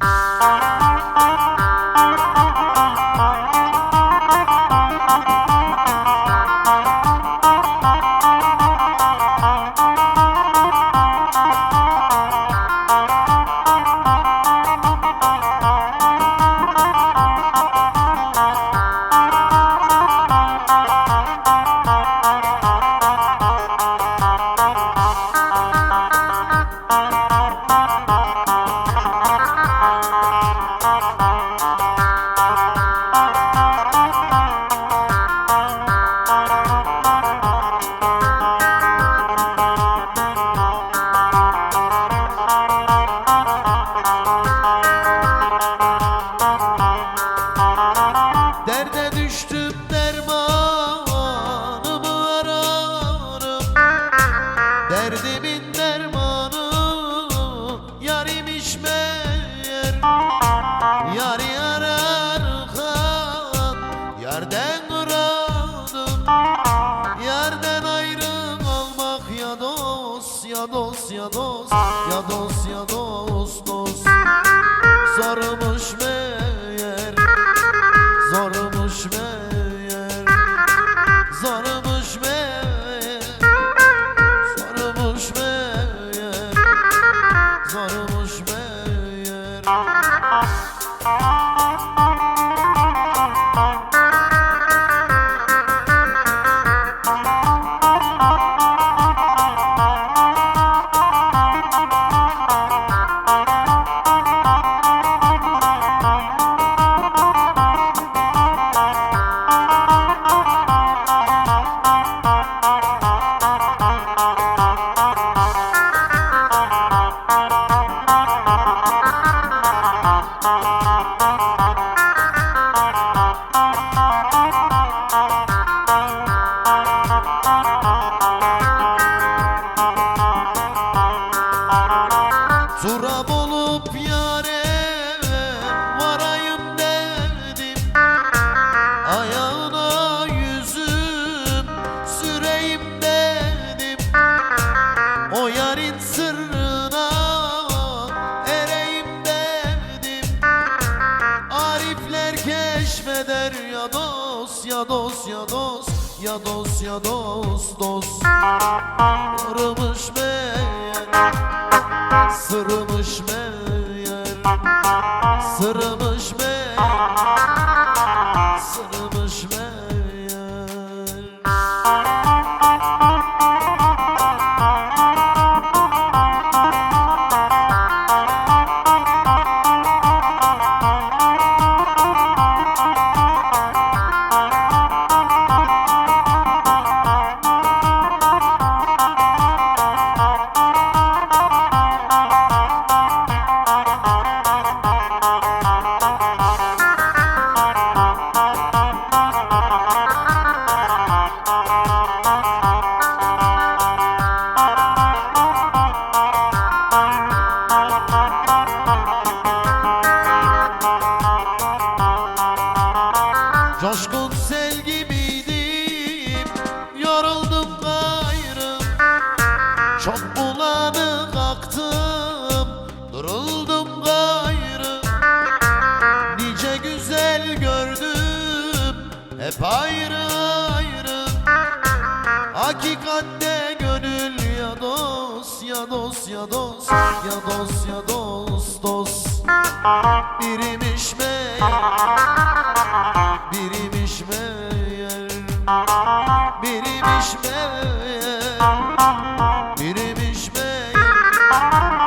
Música Derdimin dermanı yarimiş meğer. Yar ararken yerden duradım Yerden ayrı kalmak ya dost ya dost ya dost Ya dost ya dost Zormuş keşfeder ya dost ya dost ya dost Ya dost ya dost dost. Yorulmuş meğer Sırmış meğer Hep ayrı ayrı. Hakikatte gönül ya dost Ya dost ya dost Ya dost ya dost dost. Birimiş meğer Birimiş meğer. Birimiş meğer Birimiş meğer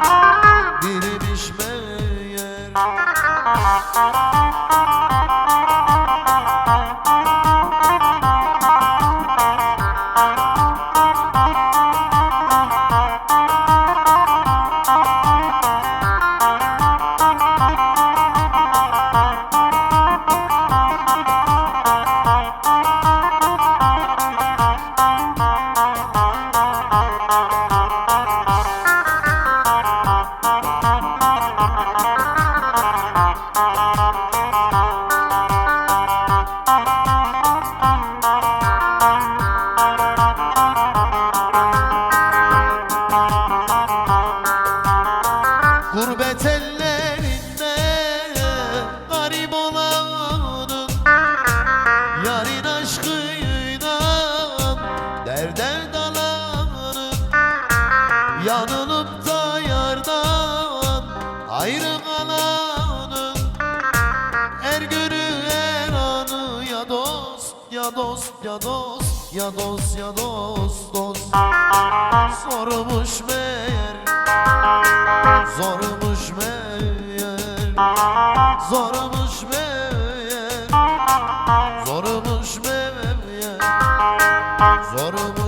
Erder dalanın Yanılıp da yardan Ayrı kalanın Er günü her anı Ya dost, ya dost, ya dost Ya dost, ya dost, dost. Sormuş meğer Zormuş meğer Zor Zormuş meğer Zormuş meğer